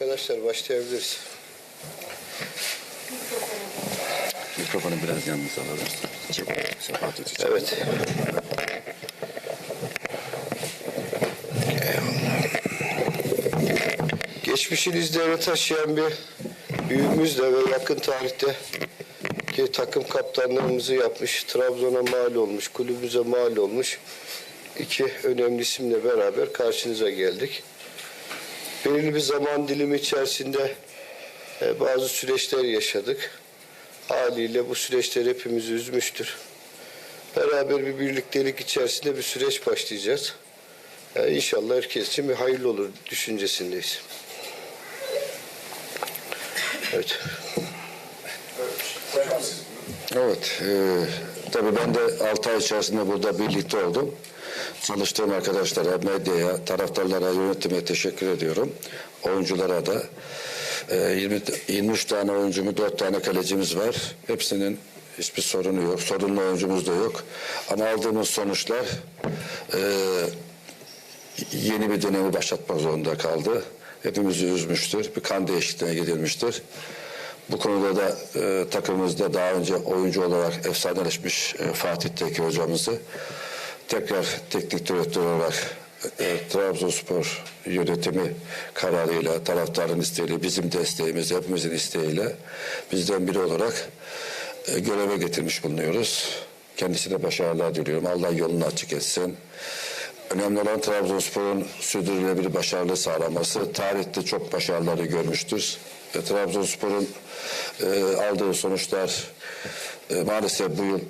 Arkadaşlar başlayabiliriz. Mikrofonu biraz yalnız edeceğim. Evet. Geçmişinizde eve taşıyan bir büyüğümüzle ve yakın tarihte ki takım kaptanlığımızı yapmış, Trabzon'a mal olmuş, kulübümüze mal olmuş iki önemli isimle beraber karşınıza geldik. Belirli bir zaman dilimi içerisinde e, bazı süreçler yaşadık. Haliyle bu süreçler hepimizi üzmüştür. Beraber bir birliktelik içerisinde bir süreç başlayacağız. Yani inşallah herkes için bir hayırlı olur düşüncesindeyiz. Evet. Evet. E, tabii ben de 6 ay içerisinde burada birlikte oldum. Çalıştığım arkadaşlara, medyaya, taraftarlara, yönetime teşekkür ediyorum. Oyunculara da. E, 20, 23 tane oyuncumuz, 4 tane kalecimiz var. Hepsinin hiçbir sorunu yok. Sorunlu oyuncumuz da yok. Ama aldığımız sonuçlar e, yeni bir dönemi başlatmak zorunda kaldı. Hepimizi üzmüştür. Bir kan değişikliğine gidilmiştir. Bu konuda da e, takımımızda daha önce oyuncu olarak efsaneleşmiş e, Fatih Tekke hocamızı tekrar teknik direktör olarak e, Trabzonspor yönetimi kararıyla, taraftarın isteğiyle, bizim desteğimiz, hepimizin isteğiyle bizden biri olarak e, göreve getirmiş bulunuyoruz. Kendisine başarılar diliyorum. Allah yolunu açık etsin. Önemli olan Trabzonspor'un sürdürülebilir başarılı sağlaması. Tarihte çok başarıları görmüştür. E, Trabzonspor'un e, aldığı sonuçlar e, maalesef bu yıl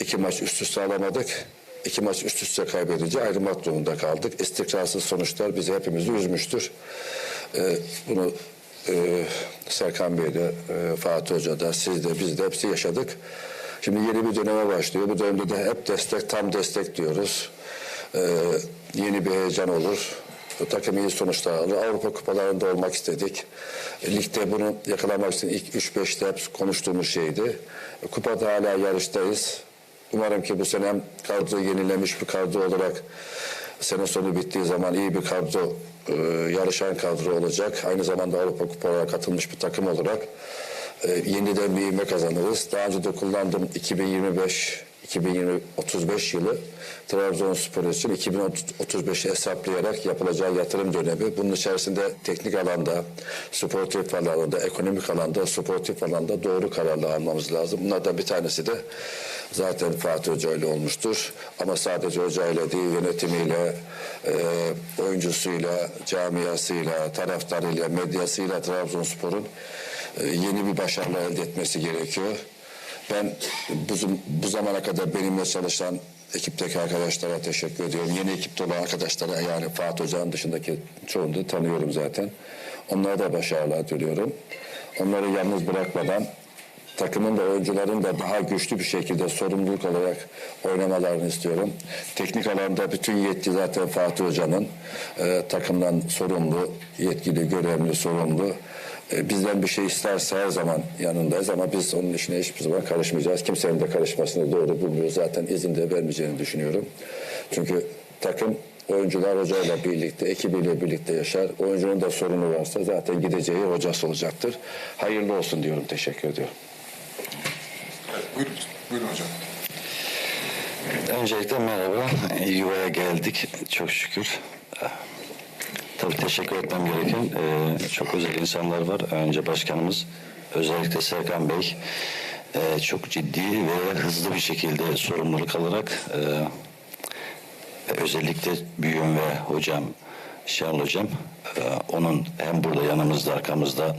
iki maç üst üste alamadık. İki maç üst üste kaybedince ayrılmak durumunda kaldık. İstikrarsız sonuçlar bizi hepimizi üzmüştür. E, bunu e, Serkan Bey de, e, Fatih Hoca da, siz de, biz de hepsi yaşadık. Şimdi yeni bir döneme başlıyor. Bu dönemde de hep destek, tam destek diyoruz. Ee, yeni bir heyecan olur. Takım iyi sonuçlar alır. Avrupa kupalarında olmak istedik. E, Ligde bunu yakalamak için ilk 3-5'te hep konuştuğumuz şeydi. E, Kupada hala yarıştayız. Umarım ki bu sene kadro yenilemiş bir kadro olarak sene sonu bittiği zaman iyi bir kadro, e, yarışan kadro olacak. Aynı zamanda Avrupa kupalarına katılmış bir takım olarak e, yeniden bir ivme kazanırız. Daha önce de kullandığım 2025 2020-35 yılı Trabzonspor için 2035'i hesaplayarak yapılacağı yatırım dönemi. Bunun içerisinde teknik alanda, sportif alanda, ekonomik alanda, sportif alanda doğru kararlar almamız lazım. Bunlardan bir tanesi de zaten Fatih Hoca ile olmuştur. Ama sadece Hoca ile değil, yönetimiyle, e, oyuncusuyla, camiasıyla, taraftarıyla, medyasıyla Trabzonspor'un e, yeni bir başarılar elde etmesi gerekiyor. Ben bu, bu zamana kadar benimle çalışan ekipteki arkadaşlara teşekkür ediyorum. Yeni ekipte olan arkadaşlara yani Fatih Hoca'nın dışındaki çoğunu da tanıyorum zaten. Onlara da başarılar diliyorum. Onları yalnız bırakmadan takımın da oyuncuların da daha güçlü bir şekilde sorumluluk olarak oynamalarını istiyorum. Teknik alanda bütün yetki zaten Fatih Hoca'nın e, takımdan sorumlu, yetkili, görevli, sorumlu. E, bizden bir şey isterse her zaman yanındayız ama biz onun işine hiçbir zaman karışmayacağız. Kimsenin de karışmasını doğru bulmuyoruz. Zaten izin de vermeyeceğini düşünüyorum. Çünkü takım oyuncular hocayla birlikte, ekibiyle birlikte yaşar. Oyuncunun da sorunu varsa zaten gideceği hocası olacaktır. Hayırlı olsun diyorum. Teşekkür ediyorum. Evet, buyurun, buyurun hocam. Öncelikle merhaba. Yuvaya geldik çok şükür. Tabii teşekkür etmem gereken e, çok özel insanlar var. Önce başkanımız özellikle Serkan Bey e, çok ciddi ve hızlı bir şekilde sorumluluk alarak e, özellikle büyüğüm ve hocam Şenol hocam e, onun hem burada yanımızda arkamızda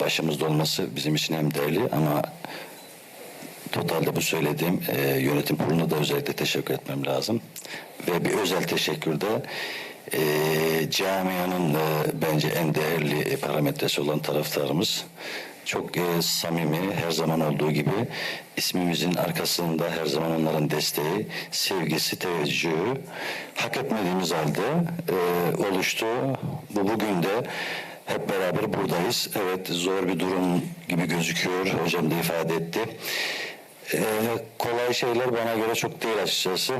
başımızda olması bizim için hem değerli ama Totalde bu söylediğim e, yönetim kuruluna da özellikle teşekkür etmem lazım. Ve bir özel teşekkür de e, camianın e, bence en değerli e, parametresi olan taraftarımız. Çok e, samimi, her zaman olduğu gibi ismimizin arkasında her zaman onların desteği, sevgisi, teveccühü hak etmediğimiz halde e, oluştu. Bu bugün de hep beraber buradayız. Evet zor bir durum gibi gözüküyor. Hocam da ifade etti. Ee, kolay şeyler bana göre çok değil açıkçası.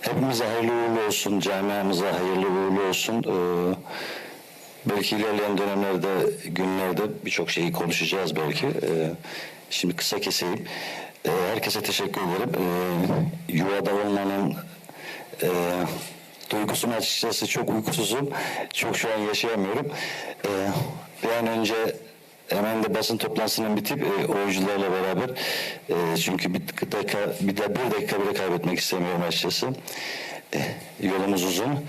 Hepimize hayırlı uğurlu olsun, camiamıza hayırlı uğurlu olsun. Ee, belki ilerleyen dönemlerde, günlerde birçok şeyi konuşacağız belki. Ee, şimdi kısa keseyim. Ee, herkese teşekkür ederim. Ee, yuvada olmanın e, duygusunu açıkçası çok uykusuzum. Çok şu an yaşayamıyorum. Ee, bir an önce hemen de basın toplantısının bitip e, oyuncularla beraber e, çünkü bir dakika bir de bir dakika bile kaybetmek istemiyorum açıkçası. E, yolumuz uzun.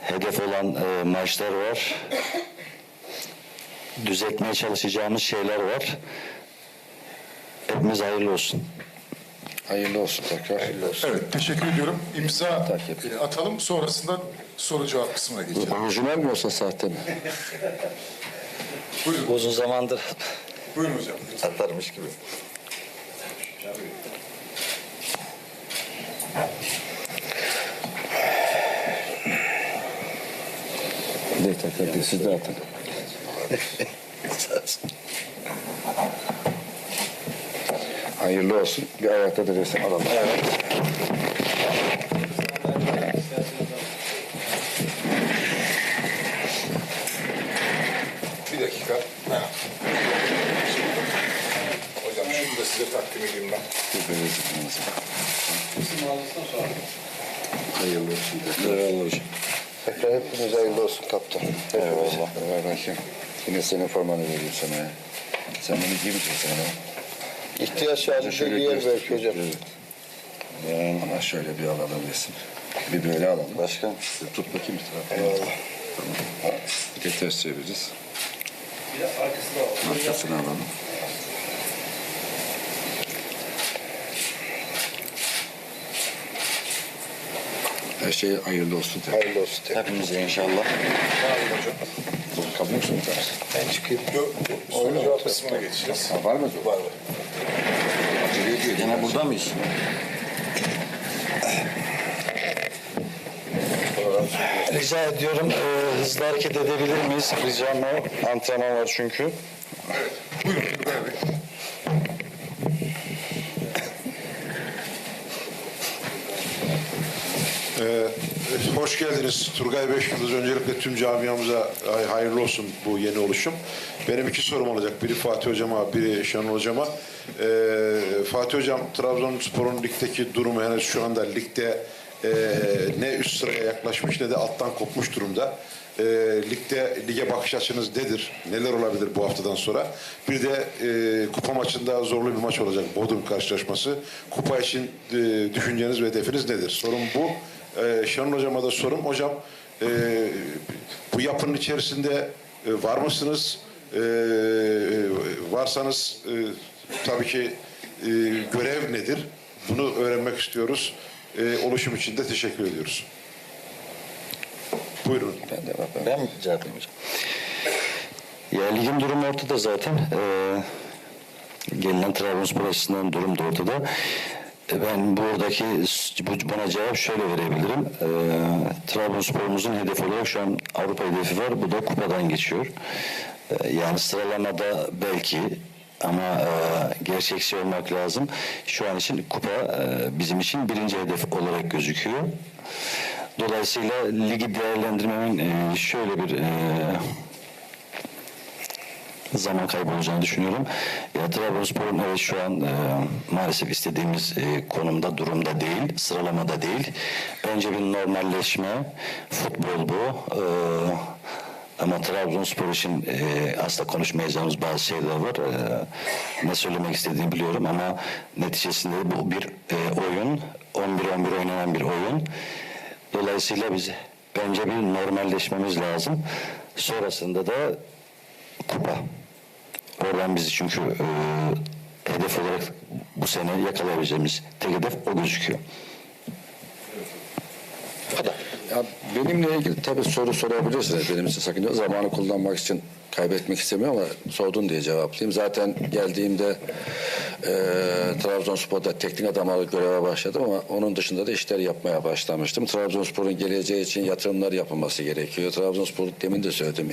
Hedef olan e, maçlar var. Düzeltmeye çalışacağımız şeyler var. Hepimiz hayırlı olsun. Hayırlı olsun tekrar. Hayırlı olsun. Evet, teşekkür ediyorum. İmza e, atalım, sonrasında soru cevap kısmına geçelim. Orijinal mi yoksa sahte mi? Buyurun, Uzun zamandır buyurun hocam. atarmış gibi. Ne değil, siz de atın. Hayırlı olsun. Bir ayakta da resim alalım. Evet. Bir dakika. Ha. Hocam şunu da size takdim edeyim ben. Hayırlı olsun. Eyvallah hocam. Tekrar hepiniz hayırlı olsun kaptan. Eyvallah. Bakayım. Yine senin formanı vereyim sana ya. Sen bunu giymeyeceksin ama. İhtiyaç halinde giyer belki hocam. Evet. Ama şöyle bir alalım resim. Bir böyle alalım. Başka? Tut bakayım bir tarafa. Eyvallah. Tamam. Bir de ters çeviririz. Bir de arkasını alalım. Her şey hayırlı olsun. tekrar. Hayırlı olsun tekrar. Hepimize inşallah. Kabul musun? Ben çıkayım. Yok, cevap kısmına geçeceğiz. Ha, var mı? Var var. Yine burada mıyız? Rica ediyorum e, hızlı hareket edebilir miyiz? Ricam o. Antrenman var çünkü. Buyurun, Turgay Bey. Ee, hoş geldiniz Turgay Beş Yıldız. Öncelikle tüm camiamıza hay- hayırlı olsun bu yeni oluşum. Benim iki sorum olacak. Biri Fatih Hocam'a, biri Şenol Hocam'a. Ee, Fatih Hocam, Trabzonspor'un ligdeki durumu henüz şu anda ligde e, ne üst sıraya yaklaşmış ne de alttan kopmuş durumda. E, ligde lige bakış açınız nedir? Neler olabilir bu haftadan sonra? Bir de e, kupa maçında zorlu bir maç olacak Bodrum karşılaşması. Kupa için e, düşünceniz ve hedefiniz nedir? Sorum bu. E, Şenol Hocam'a da sorum. Hocam e, bu yapının içerisinde e, var mısınız? E, varsanız e, tabii ki e, görev nedir? Bunu öğrenmek istiyoruz. E, oluşum için de teşekkür ediyoruz. Buyurun. Ben de bak. Ben mi cevap? Ya ligin durumu ortada zaten. Ee, gelinen Trabzonspor açısından durum da ortada. E, Ben buradaki bu- buna cevap şöyle verebilirim. Ee, Trabzonspor'umuzun hedefi olarak şu an Avrupa hedefi var. Bu da kupadan geçiyor. Ee, yani sıralamada belki ama e, gerçekçi olmak lazım. Şu an için kupa e, bizim için birinci hedef olarak gözüküyor. Dolayısıyla ligi değerlendirmemin e, şöyle bir e, zaman kaybı olacağını düşünüyorum. Ya Trabzonspor'un evet şu an e, maalesef istediğimiz e, konumda, durumda değil, sıralamada değil. Önce bir normalleşme, futbol bu. E, ama Trabzonspor için e, asla konuşmayacağımız bazı şeyler var. E, ne söylemek istediğimi biliyorum ama neticesinde bu bir e, oyun, 11-11 oynanan bir oyun. Dolayısıyla biz bence bir normalleşmemiz lazım. Sonrasında da kupa. Oradan bizi çünkü e, hedef olarak bu sene yakalayabileceğimiz tek hedef o gözüküyor. Ya benimle ilgili tabii soru sorabilirsiniz. Benim için sakınca zamanı kullanmak için kaybetmek istemiyorum ama sordun diye cevaplayayım. Zaten geldiğimde e, Trabzonspor'da teknik adam olarak göreve başladım ama onun dışında da işler yapmaya başlamıştım. Trabzonspor'un geleceği için yatırımlar yapılması gerekiyor. Trabzonspor demin de söyledim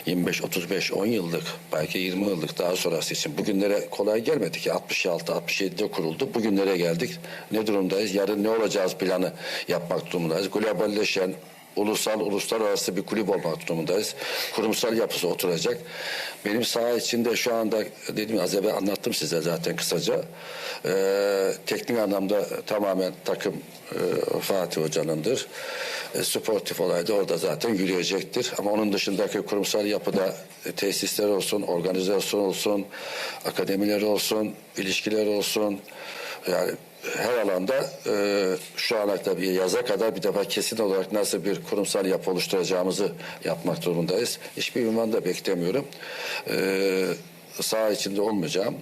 2025 35 10 yıllık belki 20 yıllık daha sonrası için bugünlere kolay gelmedi ki 66 67'de kuruldu. Bugünlere geldik. Ne durumdayız? Yarın ne olacağız planı yapmak durumundayız. Globalleşen ulusal, uluslararası bir kulüp olmak durumundayız. Kurumsal yapısı oturacak. Benim saha içinde şu anda dedim az evvel anlattım size zaten kısaca. Ee, teknik anlamda tamamen takım e, Fatih Hoca'nındır. E, sportif olayda orada zaten yürüyecektir. Ama onun dışındaki kurumsal yapıda e, tesisler olsun, organizasyon olsun, akademiler olsun, ilişkiler olsun. Yani her alanda e, şu ana bir yaza kadar bir defa kesin olarak nasıl bir kurumsal yapı oluşturacağımızı yapmak durumundayız. Hiçbir ünvan da beklemiyorum. E, saha içinde olmayacağım.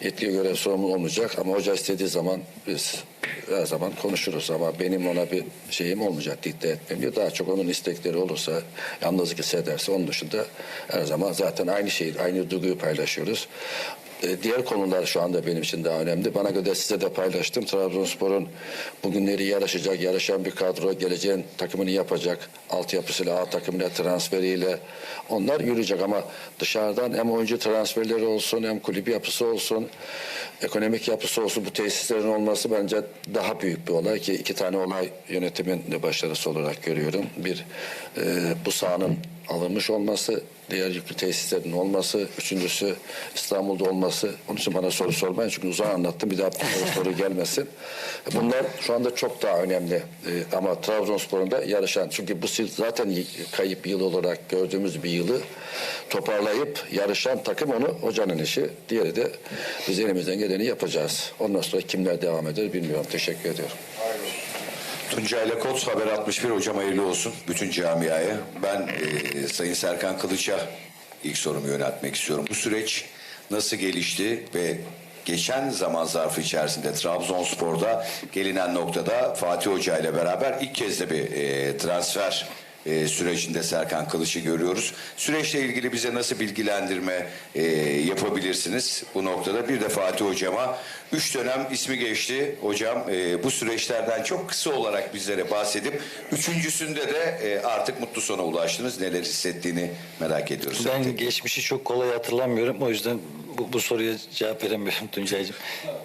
Yetkiye göre sorumlu olmayacak ama hoca istediği zaman biz her zaman konuşuruz ama benim ona bir şeyim olmayacak dikte etmem diyor. Daha çok onun istekleri olursa yalnızlık hissederse onun dışında her zaman zaten aynı şeyi aynı duyguyu paylaşıyoruz. E, Diğer konular şu anda benim için daha önemli. Bana göre size de paylaştım. Trabzonspor'un bugünleri yarışacak, yarışan bir kadro, geleceğin takımını yapacak. Altyapısıyla, A takımıyla, transferiyle onlar yürüyecek ama dışarıdan hem oyuncu transferleri olsun, hem kulüp yapısı olsun, ekonomik yapısı olsun bu tesislerin olması bence daha büyük bir olay ki iki tane olay yönetimin başarısı olarak görüyorum. Bir, e, bu sahanın alınmış olması, diğer yüklü tesislerin olması, üçüncüsü İstanbul'da olması. Onun için bana soru sormayın çünkü uzun anlattım bir daha soru gelmesin. Bunlar şu anda çok daha önemli Ee, ama Trabzonspor'un da yarışan çünkü bu zaten kayıp yıl olarak gördüğümüz bir yılı toparlayıp yarışan takım onu hocanın işi. Diğeri de biz elimizden geleni yapacağız. Ondan sonra kimler devam eder bilmiyorum. Teşekkür ediyorum. Tuncay Lekot Haber 61 hocam hayırlı olsun bütün camiaya. Ben e, Sayın Serkan Kılıç'a ilk sorumu yöneltmek istiyorum. Bu süreç nasıl gelişti ve geçen zaman zarfı içerisinde Trabzonspor'da gelinen noktada Fatih Hoca ile beraber ilk kez de bir e, transfer e, sürecinde Serkan Kılıç'ı görüyoruz. Süreçle ilgili bize nasıl bilgilendirme e, yapabilirsiniz bu noktada? Bir de Fatih Hocama üç dönem ismi geçti. Hocam e, bu süreçlerden çok kısa olarak bizlere bahsedip üçüncüsünde de e, artık mutlu sona ulaştınız. Neler hissettiğini merak ediyoruz. Ben geçmişi çok kolay hatırlamıyorum. O yüzden bu, bu soruya cevap veremiyorum Tuncay'cığım.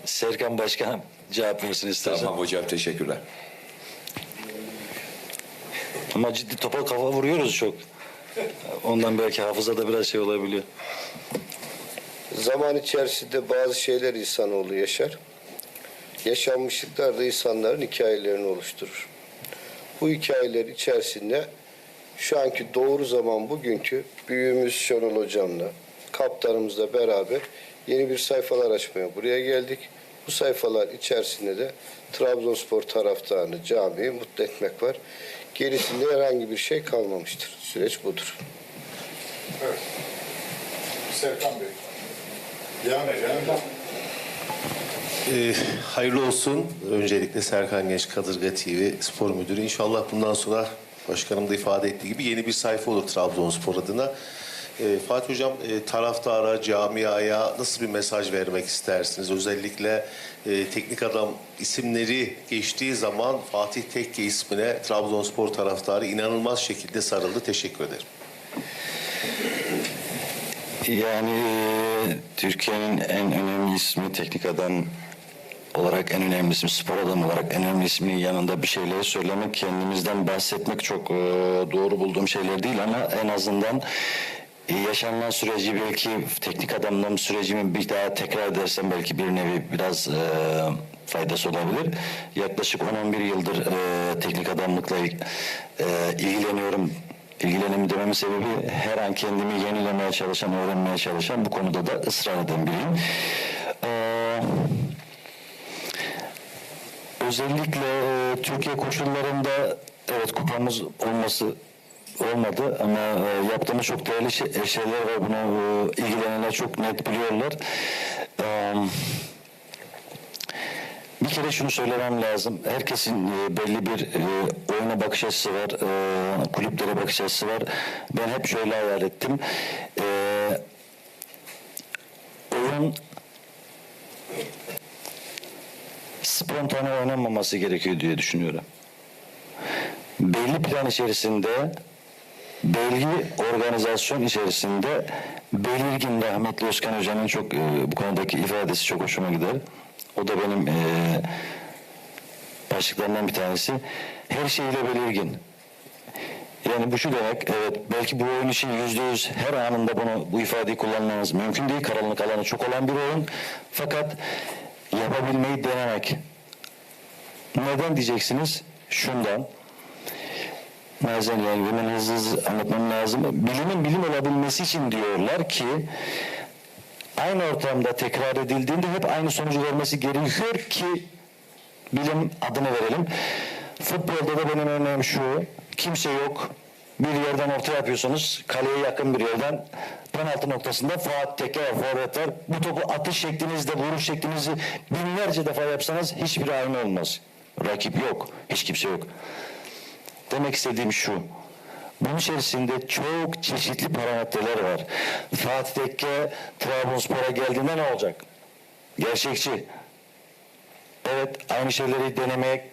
Serkan Başkan cevap versin istersen. Tamam hocam teşekkürler. Ama ciddi topa kafa vuruyoruz çok. Ondan belki hafızada biraz şey olabiliyor. Zaman içerisinde bazı şeyler insanoğlu yaşar. Yaşanmışlıklar da insanların hikayelerini oluşturur. Bu hikayeler içerisinde şu anki doğru zaman bugünkü büyüğümüz Şenol Hocam'la, kaptanımızla beraber yeni bir sayfalar açmaya buraya geldik. Bu sayfalar içerisinde de Trabzonspor taraftarını, camiyi mutlu etmek var. Gerisinde herhangi bir şey kalmamıştır. Süreç budur. Evet. Serkan Bey. Devam edelim. Ee, hayırlı olsun. Öncelikle Serkan Genç Kadırga TV Spor Müdürü. İnşallah bundan sonra başkanım da ifade ettiği gibi yeni bir sayfa olur Trabzonspor adına. Ee, Fatih Hocam e, taraftara, camiaya nasıl bir mesaj vermek istersiniz? Özellikle e, teknik adam isimleri geçtiği zaman Fatih Tekke ismine Trabzonspor taraftarı inanılmaz şekilde sarıldı. Teşekkür ederim. Yani e, Türkiye'nin en önemli ismi teknik adam olarak en önemli ismi, spor adamı olarak en önemli isminin yanında bir şeyleri söylemek, kendimizden bahsetmek çok e, doğru bulduğum şeyler değil ama en azından e, yaşanılan süreci belki teknik adamlığım sürecimi bir daha tekrar edersem belki bir nevi biraz e, faydası olabilir. Yaklaşık 10-11 yıldır e, teknik adamlıkla e, ilgileniyorum. İlgilenim dememin sebebi her an kendimi yenilemeye çalışan, öğrenmeye çalışan bu konuda da ısrar eden biriyim. Ee, özellikle e, Türkiye koşullarında evet kupamız olması olmadı ama e, yaptığımız çok değerli şey, şeyler var. Bunu e, ilgilenenler çok net biliyorlar. Ee, bir kere şunu söylemem lazım. Herkesin e, belli bir e, oyuna bakış açısı var. E, kulüplere bakış açısı var. Ben hep şöyle hayal ettim. E, oyun spontane oynanmaması gerekiyor diye düşünüyorum. Belli plan içerisinde, belli organizasyon içerisinde belirgin rahmetli Özkan Hoca'nın çok e, bu konudaki ifadesi çok hoşuma gider. O da benim e, başlıklarından bir tanesi. Her şeyle belirgin. Yani bu şu demek, evet belki bu oyun için yüzde yüz her anında bunu bu ifadeyi kullanmanız mümkün değil. Karanlık alanı çok olan bir oyun. Fakat yapabilmeyi denemek. Neden diyeceksiniz? Şundan. Bazen yani hemen hızlı hızlı anlatmam lazım. Bilimin bilim olabilmesi için diyorlar ki aynı ortamda tekrar edildiğinde hep aynı sonucu vermesi gerekiyor ki bilim adını verelim. Futbolda da benim örneğim şu. Kimse yok. Bir yerden orta yapıyorsunuz. Kaleye yakın bir yerden penaltı noktasında Fuat Tekke ve forvet var. Bu topu atış şeklinizde, vuruş şeklinizi binlerce defa yapsanız hiçbir aynı olmaz. Rakip yok. Hiç kimse yok. Demek istediğim şu. Bunun içerisinde çok çeşitli parametreler var. Fatih Tekke Trabzonspor'a geldiğinde ne olacak? Gerçekçi. Evet aynı şeyleri denemek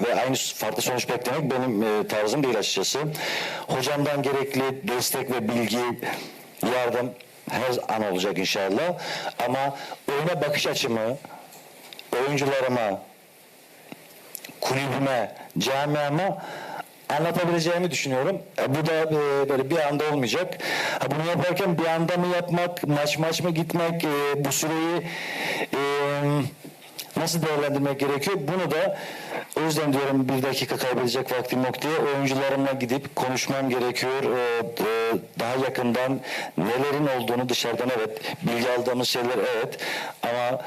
ve aynı farklı sonuç beklemek benim e, tarzım değil açıkçası. Hocamdan gerekli destek ve bilgi, yardım her an olacak inşallah. Ama oyuna bakış açımı, oyuncularıma, kulübüme, camiama anlatabileceğimi düşünüyorum. E, bu da e, böyle bir anda olmayacak. Bunu yaparken bir anda mı yapmak, maç maç mı gitmek, e, bu süreyi nasıl değerlendirmek gerekiyor? Bunu da o yüzden diyorum bir dakika kaybedecek vaktim yok diye oyuncularımla gidip konuşmam gerekiyor. Daha yakından nelerin olduğunu dışarıdan evet bilgi aldığımız şeyler evet ama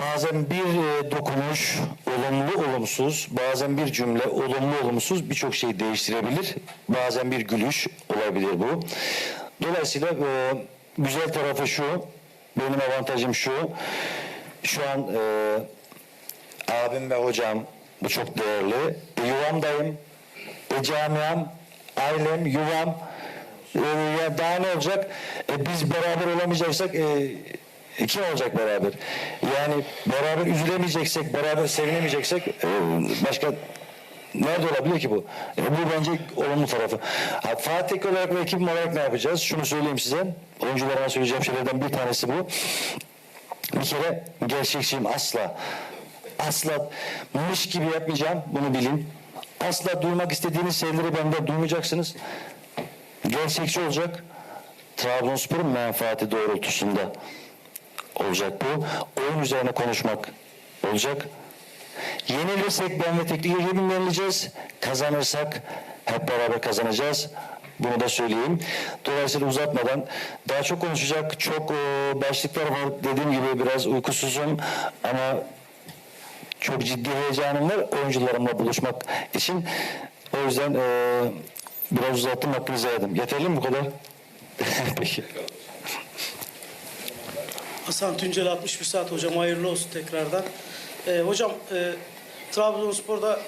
Bazen bir e, dokunuş olumlu olumsuz, bazen bir cümle olumlu olumsuz birçok şey değiştirebilir. Bazen bir gülüş olabilir bu. Dolayısıyla e, güzel tarafı şu, benim avantajım şu. Şu an e, abim ve hocam bu çok değerli. E, yuvamdayım, e, camiam, ailem, yuvam. E, ya daha ne olacak? E, biz beraber olamayacaksak e, kim olacak beraber? Yani beraber üzülemeyeceksek, beraber sevinemeyeceksek e, başka nerede olabilir ki bu? E, bu bence olumlu tarafı. Ha, Fatih olarak ve ekibim olarak ne yapacağız? Şunu söyleyeyim size. Oyuncularıma söyleyeceğim şeylerden bir tanesi bu. Bir kere gerçekçiyim asla. Asla mış gibi yapmayacağım. Bunu bilin. Asla duymak istediğiniz şeyleri benden duymayacaksınız. Gerçekçi olacak. Trabzonspor'un menfaati doğrultusunda olacak bu. Oyun üzerine konuşmak olacak. Yenilirsek ben ve teknik ekibim yenileceğiz. Kazanırsak hep beraber kazanacağız. Bunu da söyleyeyim. Dolayısıyla uzatmadan daha çok konuşacak çok e, başlıklar var. Dediğim gibi biraz uykusuzum ama çok ciddi heyecanım var oyuncularımla buluşmak için. O yüzden e, biraz uzattım hakkınızı verdim. Yeterli mi bu kadar? Peki. Hasan Tuncel 61 saat hocam hayırlı olsun tekrardan. Ee, hocam e, Trabzonspor'da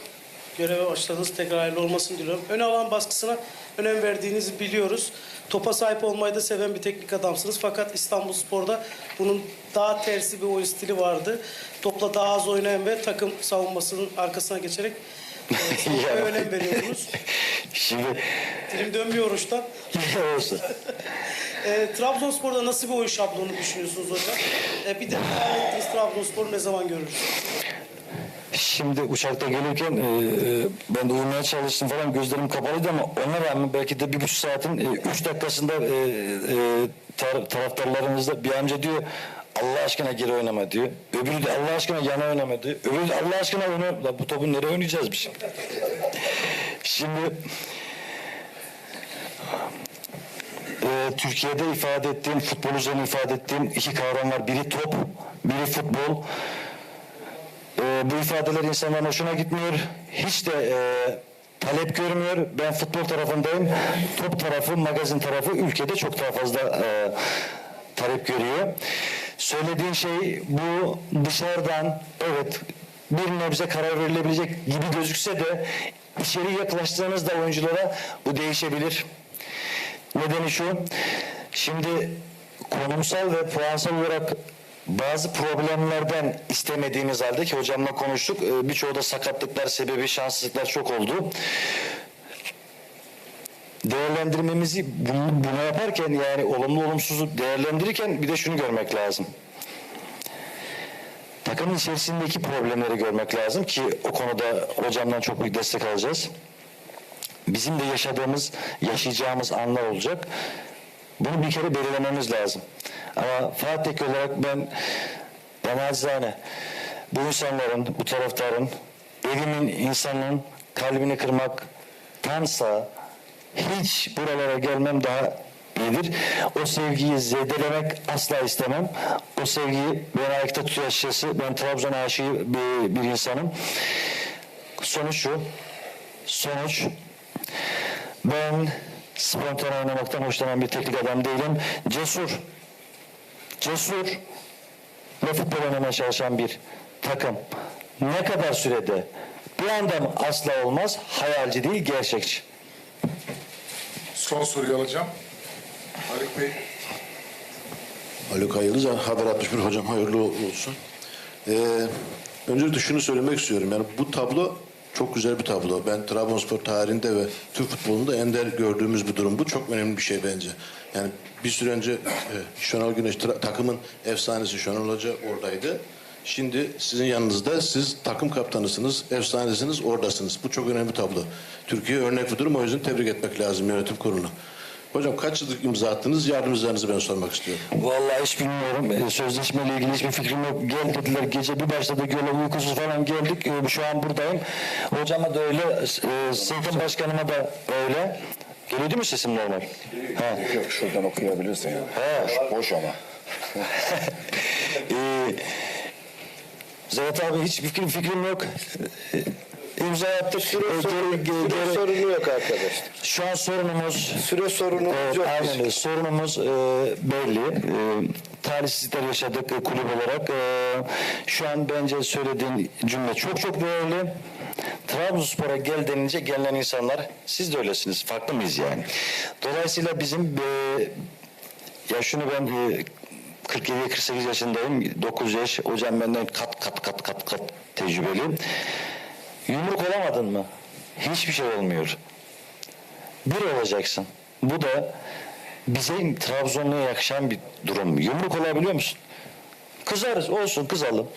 göreve başladınız tekrar hayırlı olmasını diliyorum. Ön alan baskısına önem verdiğinizi biliyoruz. Topa sahip olmayı da seven bir teknik adamsınız. Fakat İstanbul Spor'da bunun daha tersi bir oyun stili vardı. Topla daha az oynayan ve takım savunmasının arkasına geçerek e, önem veriyordunuz. Şimdi Dilim dönmüyor uçtan. olsun. E, Trabzonspor'da nasıl bir oyun şablonu düşünüyorsunuz hocam? E, bir de ettiğiniz Trabzonspor'u ne zaman görürüz? Şimdi uçakta gelirken e, e, ben de uyumaya çalıştım falan gözlerim kapalıydı ama ona rağmen belki de bir buçuk saatin e, üç dakikasında e, e, tar- taraftarlarımızda bir amca diyor Allah aşkına geri oynama diyor. Öbürü de Allah aşkına yana oynama diyor. Öbürü de Allah aşkına oyna. Bu topu nereye oynayacağız biz? Şimdi e, Türkiye'de ifade ettiğim, futbol üzerine ifade ettiğim iki kavram var. Biri top, biri futbol. Ee, bu ifadeler insanların hoşuna gitmiyor. Hiç de e, talep görmüyor. Ben futbol tarafındayım. Top tarafı, magazin tarafı ülkede çok daha fazla e, talep görüyor. Söylediğin şey bu dışarıdan evet bir nebze karar verilebilecek gibi gözükse de içeri yaklaştığınızda oyunculara bu değişebilir. Nedeni şu, şimdi konumsal ve puansal olarak bazı problemlerden istemediğimiz halde ki hocamla konuştuk. e, Birçoğu da sakatlıklar sebebi şanssızlıklar çok oldu. Değerlendirmemizi bunu, bunu yaparken yani olumlu olumsuzu değerlendirirken bir de şunu görmek lazım. Takımın içerisindeki problemleri görmek lazım ki o konuda hocamdan çok büyük destek alacağız. Bizim de yaşadığımız, yaşayacağımız anlar olacak. Bunu bir kere belirlememiz lazım. Ama Fatih olarak ben acizane bu insanların, bu taraftarın, evimin insanın kalbini kırmak tansa hiç buralara gelmem daha iyidir. O sevgiyi zedelemek asla istemem. O sevgiyi ben ayakta tutuyor açıkçası. Ben Trabzon aşığı bir, bir insanım. Sonuç şu. Sonuç ben spontane oynamaktan hoşlanan bir teknik adam değilim. Cesur, cesur ve futbol oynamaya çalışan bir takım. Ne kadar sürede? Bir anda mı? Asla olmaz. Hayalci değil, gerçekçi. Son soruyu alacağım. Haluk Bey. Haluk Hayırlı, Haber 61 hocam hayırlı olsun. Ee, öncelikle şunu söylemek istiyorum. Yani bu tablo çok güzel bir tablo. Ben Trabzonspor tarihinde ve Türk futbolunda ender gördüğümüz bir durum. Bu çok önemli bir şey bence. Yani bir süre önce e, Şenol Güneş takımın efsanesi Şenol Hoca oradaydı. Şimdi sizin yanınızda siz takım kaptanısınız, efsanesiniz, oradasınız. Bu çok önemli tablo. Türkiye örnek bir durum. O yüzden tebrik etmek lazım yönetim kurulunu. Hocam kaç yıllık imza attınız? Yardımcılarınızı ben sormak istiyorum. Vallahi hiç bilmiyorum. Ee, Sözleşmeyle ilgili hiçbir fikrim yok. Gel dediler gece bir başladı göle uykusuz falan geldik. Ee, Şu an buradayım. Hocama da öyle, e, sınıfın başkanıma da öyle. Geliyor değil mi sesim normal? Ha. Yok şuradan okuyabilirsin ya. Boş, boş ama. Ee, Zeynep abi hiç fikrim, fikrim yok. İmza attık. Süre, Ee, sorunu, geri- süre geri- sorunu yok arkadaşlar. Şu an sorunumuz Süre sorunumuz Evet, yok. aynen öyle. Sorunumuz e, belli. E, talihsizlikler yaşadık e, kulüp olarak. E, şu an bence söylediğin cümle çok çok değerli. Trabzonspor'a gel denince gelen insanlar siz de öylesiniz. Farklı mıyız yani? Dolayısıyla bizim e, ya şunu ben e, 47-48 yaşındayım. 9 yaş. Hocam benden kat kat kat kat kat tecrübeli. Yumruk olamadın mı? Hiçbir şey olmuyor bir olacaksın. Bu da bize Trabzonlu'ya yakışan bir durum. Yumruk olabiliyor musun? Kızarız olsun kızalım.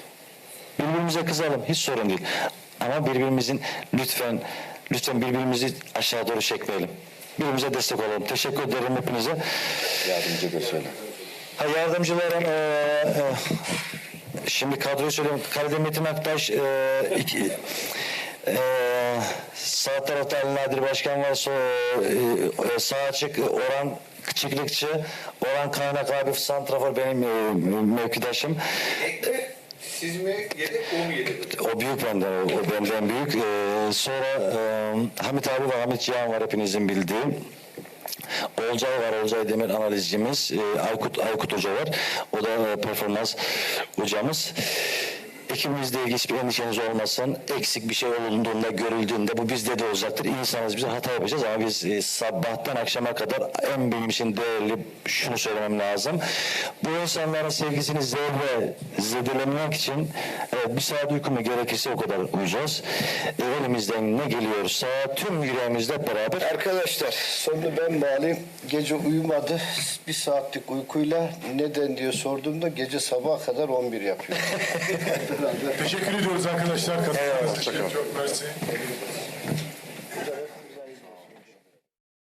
Birbirimize kızalım hiç sorun değil. Ama birbirimizin lütfen lütfen birbirimizi aşağı doğru çekmeyelim. Birbirimize destek olalım. Teşekkür ederim hepinize. Yardımcı da söyle. Ha, yardımcılarım eee, eee, şimdi kadroyu söyleyeyim. Kalede Metin Aktaş eee, iki, eee, sağ tarafta Ali Nadir Başkan var. So, eee, sağ açık Orhan Çıklıkçı, Orhan Kaynak abi santrafor benim eee, mevkidaşım. Siz mi yedek o mu yedek? O büyük benden, o, o benden büyük. Ee, sonra e, Hamit abi ve Hamit Cihan var hepinizin bildiği. Olcay var, Olcay Demir analizcimiz. Ee, Aykut, Aykut Hoca var. O da e, performans hocamız. Ekibimizle ilgili hiçbir endişeniz olmasın. Eksik bir şey olduğunda, görüldüğünde bu bizde de olacaktır. İnsanız biz hata yapacağız ama biz e, sabahtan akşama kadar en benim için değerli şunu söylemem lazım. Bu insanların sevgisini zevre zedelemek için evet, bir saat uyku mu gerekirse o kadar uyuyacağız. E, elimizden ne geliyorsa tüm yüreğimizle beraber Arkadaşlar sonunu ben bağlayayım. Gece uyumadı. Bir saatlik uykuyla neden diye sorduğumda gece sabaha kadar 11 yapıyor. Teşekkür ediyoruz arkadaşlar. Katıldığınız için çok mersi.